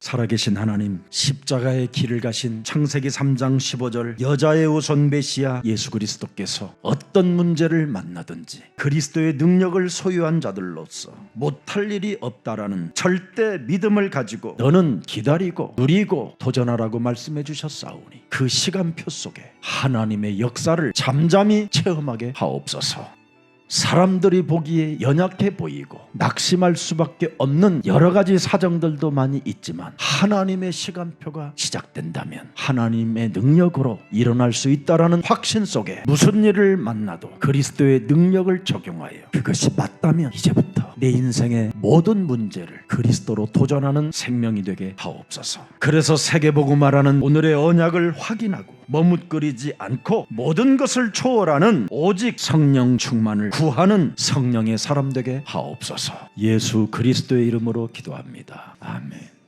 살아계신 하나님 십자가의 길을 가신 창세기 3장 15절 여자의 우선 메시아 예수 그리스도께서 어떤 문제를 만나든지 그리스도의 능력을 소유한 자들로서 못할 일이 없다라는 절대 믿음을 가지고 너는 기다리고 누리고 도전하라고 말씀해 주셨사오니 그 시간표 속에 하나님의 역사를 잠잠히 체험하게 하옵소서. 사람들이 보기에 연약해 보이고 낙심할 수밖에 없는 여러 가지 사정들도 많이 있지만 하나님의 시간표가 시작된다면 하나님의 능력으로 일어날 수 있다라는 확신 속에 무슨 일을 만나도 그리스도의 능력을 적용하여 그것이 맞다면 이제부터 내 인생의 모든 문제를 그리스도로 도전하는 생명이 되게 하옵소서. 그래서 세계복음화라는 오늘의 언약을 확인하고 머뭇거리지 않고 모든 것을 초월하는 오직 성령 충만을 구하는 성령의 사람 되게 하옵소서. 예수 그리스도의 이름으로 기도합니다. 아멘.